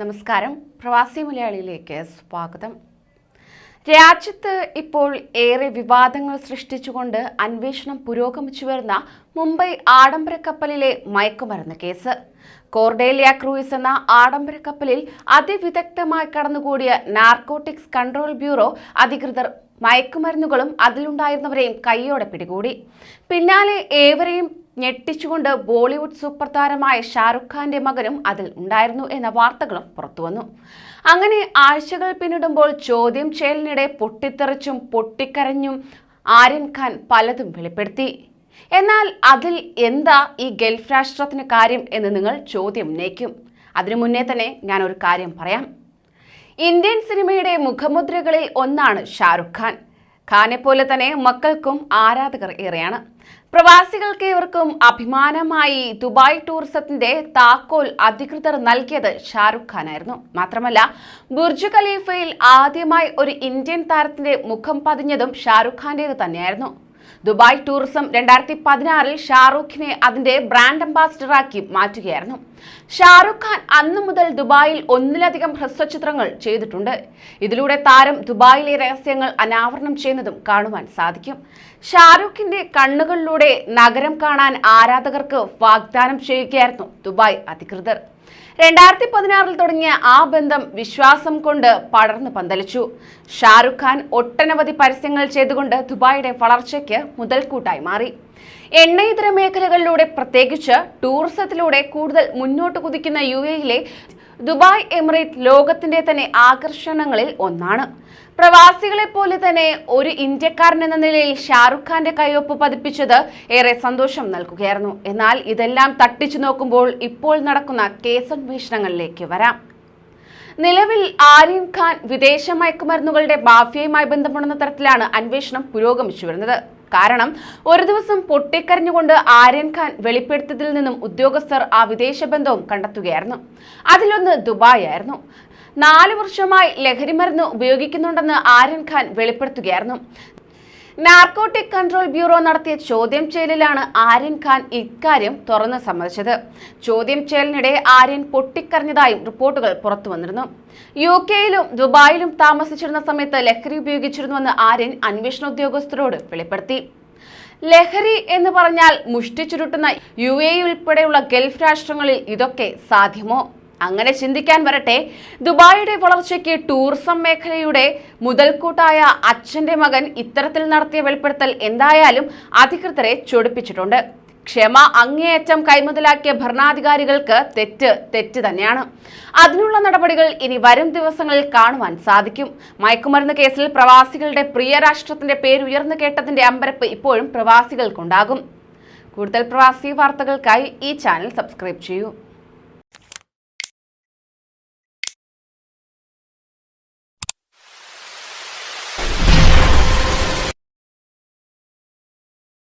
നമസ്കാരം. പ്രവാസി മലയാളിയിലേക്ക് സ്വാഗതം. രാജ്യത്ത് ഇപ്പോൾ ഏറെ വിവാദങ്ങൾ സൃഷ്ടിച്ചുകൊണ്ട് അന്വേഷണം പുരോഗമിച്ചു വരുന്ന മുംബൈ ആഡംബര കപ്പലിലെ മയക്കുമരുന്ന് കേസ്. കോർഡേലിയ ക്രൂയിസ് എന്ന ആഡംബര കപ്പലിൽ അതിവിദഗ്ധമായി കടന്നുകൂടിയ നാർക്കോട്ടിക്സ് കൺട്രോൾ ബ്യൂറോ അധികൃതർ മയക്കുമരുന്നുകളും അതിലുണ്ടായിരുന്നവരെയും കൈയോടെ പിടികൂടി. പിന്നാലെ ഏവരെയും ഞെട്ടിച്ചുകൊണ്ട് ബോളിവുഡ് സൂപ്പർ താരമായ ഷാറുഖ് ഖാന്റെ മകനും അതിൽ ഉണ്ടായിരുന്നു എന്ന വാർത്തകളും പുറത്തുവന്നു. അങ്ങനെ ആഴ്ചകൾ പിന്നിടുമ്പോൾ ചോദ്യം ചെയ്യലിനിടെ പൊട്ടിത്തെറിച്ചും പൊട്ടിക്കരഞ്ഞും ആര്യൻ ഖാൻ പലതും വെളിപ്പെടുത്തി. എന്നാൽ അതിൽ എന്താ ഈ ഗൾഫ് രാഷ്ട്രത്തിന് കാര്യം എന്ന് നിങ്ങൾ ചോദ്യം ഉന്നയിക്കും. അതിനു മുന്നേ തന്നെ ഞാൻ ഒരു കാര്യം പറയാം. ഇന്ത്യൻ സിനിമയുടെ മുഖമുദ്രകളിൽ ഒന്നാണ് ഷാറുഖ് ഖാൻ. ഖാനെ പോലെ തന്നെ മക്കൾക്കും ആരാധകർ ഏറെയാണ്. പ്രവാസികൾക്ക് ഇവർക്കും അഭിമാനമായി ദുബായ് ടൂറിസത്തിന്റെ താക്കോൽ അധികൃതർ നൽകിയത് ഷാറുഖ് ഖാനായിരുന്നു. മാത്രമല്ല ബുർജ് ഖലീഫയിൽ ആദ്യമായി ഒരു ഇന്ത്യൻ താരത്തിന്റെ മുഖം പതിഞ്ഞതും ഷാറുഖ് ഖാന്റേത് തന്നെയായിരുന്നു. ദുബായ് ടൂറിസം രണ്ടായിരത്തി പതിനാറിൽ ഷാറൂഖിനെ അതിന്റെ ബ്രാൻഡ് അംബാസിഡറാക്കി മാറ്റുകയായിരുന്നു. ഷാറൂഖ് ഖാൻ അന്നു മുതൽ ദുബായിൽ ഒന്നിലധികം ഹ്രസ്വചിത്രങ്ങൾ ചെയ്തിട്ടുണ്ട്. ഇതിലൂടെ താരം ദുബായിലെ രഹസ്യങ്ങൾ അനാവരണം ചെയ്യുന്നതും കാണുവാൻ സാധിക്കും. ഷാറൂഖിന്റെ കണ്ണുകളിലൂടെ നഗരം കാണാൻ ആരാധകർക്ക് വാഗ്ദാനം ചെയ്യുകയായിരുന്നു ദുബായ് അധികൃതർ. രണ്ടായിരത്തി പതിനാറിൽ തുടങ്ങിയ ആ ബന്ധം വിശ്വാസം കൊണ്ട് പടർന്നു പന്തലിച്ചു. ഷാറുഖ് ഖാൻ ഒട്ടനവധി പരസ്യങ്ങൾ ചെയ്തുകൊണ്ട് ദുബായിയുടെ വളർച്ചയ്ക്ക് മുതൽക്കൂട്ടായി മാറി. എണ്ണയിതര മേഖലകളിലൂടെ പ്രത്യേകിച്ച് ടൂറിസത്തിലൂടെ കൂടുതൽ മുന്നോട്ട് കുതിക്കുന്ന യു എയിലെ ദുബായ് എമിറേറ്റ് ലോകത്തിന്റെ തന്നെ ആകർഷണങ്ങളിൽ ഒന്നാണ്. പ്രവാസികളെ പോലെ തന്നെ ഒരു ഇന്ത്യക്കാരൻ എന്ന നിലയിൽ ഷാറുഖ് ഖാന്റെ കയ്യൊപ്പ് പതിപ്പിച്ചത് ഏറെ സന്തോഷം നൽകുകയായിരുന്നു. എന്നാൽ ഇതെല്ലാം തട്ടിച്ചു നോക്കുമ്പോൾ ഇപ്പോൾ നടക്കുന്ന കേസന്വേഷണങ്ങളിലേക്ക് വരാം. നിലവിൽ ആര്യൻ ഖാൻ വിദേശ മയക്കുമരുന്നുകളുടെ മാഫിയയുമായി ബന്ധപ്പെടുന്ന തരത്തിലാണ് അന്വേഷണം പുരോഗമിച്ചു വരുന്നത്. കാരണം ഒരു ദിവസം പൊട്ടിക്കരഞ്ഞുകൊണ്ട് ആര്യൻ ഖാൻ വെളിപ്പെടുത്തിയതിൽ നിന്നും ഉദ്യോഗസ്ഥർ ആ വിദേശ ബന്ധവും കണ്ടെത്തുകയായിരുന്നു. അതിലൊന്ന് ദുബായ് ആയിരുന്നു നാലു വർഷമായി ലഹരിമരുന്ന് ഉപയോഗിക്കുന്നുണ്ടെന്ന് ആര്യൻ ഖാൻ വെളിപ്പെടുത്തുകയായിരുന്നു. നാർക്കോട്ടിക് കൺട്രോൾ ബ്യൂറോ നടത്തിയ ചോദ്യം ചെയ്യലിലാണ് ആര്യൻ ഖാൻ ഇക്കാര്യം തുറന്ന് സമ്മതിച്ചത്. ചോദ്യം ചെയ്യലിനിടെ ആര്യൻ പൊട്ടിക്കരഞ്ഞതായും റിപ്പോർട്ടുകൾ പുറത്തു വന്നിരുന്നു. യു കെയിലും ദുബായിലും താമസിച്ചിരുന്ന സമയത്ത് ലഹരി ഉപയോഗിച്ചിരുന്നുവെന്ന് ആര്യൻ അന്വേഷണ ഉദ്യോഗസ്ഥരോട് വെളിപ്പെടുത്തി. ലഹരി എന്ന് പറഞ്ഞാൽ മുഷ്ടി ചുരുട്ടുന്ന യു എ ഉൾപ്പെടെയുള്ള ഗൾഫ് രാഷ്ട്രങ്ങളിൽ ഇതൊക്കെ സാധ്യമോ? അങ്ങനെ ചിന്തിക്കാൻ വരട്ടെ. ദുബായിയുടെ വളർച്ചയ്ക്ക് ടൂറിസം മേഖലയുടെ മുതൽക്കൂട്ടായ അച്ഛന്റെ മകൻ ഇത്തരത്തിൽ നടത്തിയ വെളിപ്പെടുത്തൽ എന്തായാലും അധികൃതരെ ചൊടിപ്പിച്ചിട്ടുണ്ട്. ക്ഷമ അങ്ങേയറ്റം കൈമുതലാക്കിയ ഭരണാധികാരികൾക്ക് തെറ്റ് തെറ്റ് തന്നെയാണ്. അതിനുള്ള നടപടികൾ ഇനി വരും ദിവസങ്ങളിൽ കാണുവാൻ സാധിക്കും. മയക്കുമരുന്ന് കേസിൽ പ്രവാസികളുടെ പ്രിയ രാഷ്ട്രത്തിന്റെ പേര് ഉയർന്നു കേട്ടതിന്റെ അമ്പരപ്പ് ഇപ്പോഴും പ്രവാസികൾക്കുണ്ടാകും. കൂടുതൽ പ്രവാസി വാർത്തകൾക്കായി ഈ ചാനൽ സബ്സ്ക്രൈബ് ചെയ്യൂ.